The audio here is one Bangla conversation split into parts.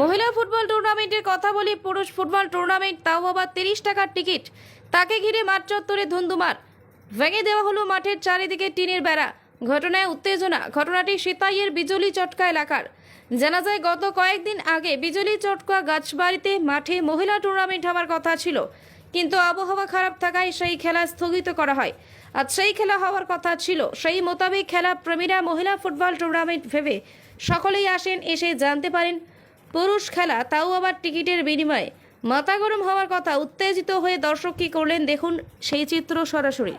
মহিলা ফুটবল টুর্নামেন্টের কথা বলি, পুরুষ ফুটবল টুর্নামেন্ট, তাও আবার তিরিশ টাকার টিকিট। তাকে ঘিরে মাঠ চত্বরে ধুন্ধুমার। ভেঙে দেওয়া হলো মাঠের চারিদিকে টিনের বেড়া। ঘটনায় উত্তেজনা। ঘটনাটি সিতাইয়ের বিজলি চটকা এলাকার। জানা যায়, গত কয়েকদিন আগে বিজলি চটকা গাছবাড়িতে মাঠে মহিলা টুর্নামেন্ট হওয়ার কথা ছিল। কিন্তু আবহাওয়া খারাপ থাকায় সেই খেলা স্থগিত করা হয়। আর সেই খেলা হওয়ার কথা ছিল। সেই মোতাবেক খেলা প্রেমীরা মহিলা ফুটবল টুর্নামেন্ট ভেবে সকলেই আসেন, এসে জানতে পারেন পুরুষ খেলা তাও আবার টিকিটের বিনিময়ে মাথা গরম হওয়ার কথা উত্তেজিত হয়ে দর্শক কি করলেন দেখুন সেই চিত্র সরাসরি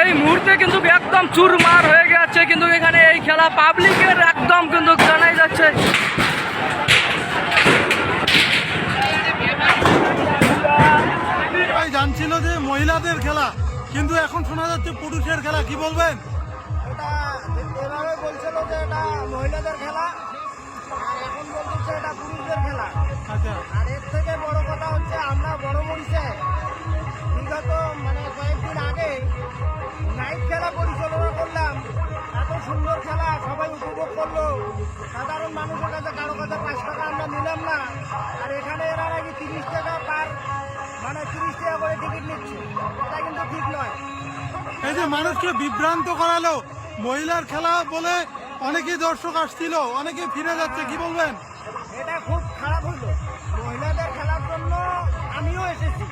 এই মুহূর্তে কিন্তু একদম চুরমার হয়ে গেছে কিন্তু এখানে এই খেলা পাবলিকের একদম কিন্তু জানাই যাচ্ছে। জানছিল যে মহিলাদের খেলা কিন্তু এখন শোনা যাচ্ছে পুরুষের খেলা কি বলবেন? এটা এভাবে বলছিল যে এটা মহিলাদের খেলা আর এখন সাধারণ মানুষের কাছে কারও কাছে পাঁচ টাকা আমরা নিলাম না। আর এখানে এরা নাকি তিরিশ টাকা পার মানে তিরিশ টাকা করে টিকিট নিচ্ছে। এটা কিন্তু ঠিক নয়। এই যে মানুষকে বিভ্রান্ত করালো মহিলার খেলা বলে অনেকেই দর্শক আসছিল অনেকে ফিরে যাচ্ছে কি বলবেন? এটা খুব খারাপ হলো মহিলাদের খেলার জন্য আমিও এসেছি।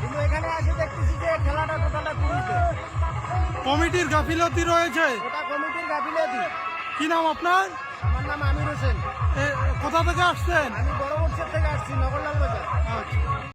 কিন্তু এখানে এসে দেখতেছি যে খেলাটা টোটালটা পুরুষদের কমিটির গাফিলতি রয়েছে। এটা কমিটির গাফিলতি। কি নাম আপনার? আমার নাম আমির হোসেন। এ, কোথা থেকে আসছেন? আমি বড় থেকে আসছি নগরলাল বাজার। আচ্ছা।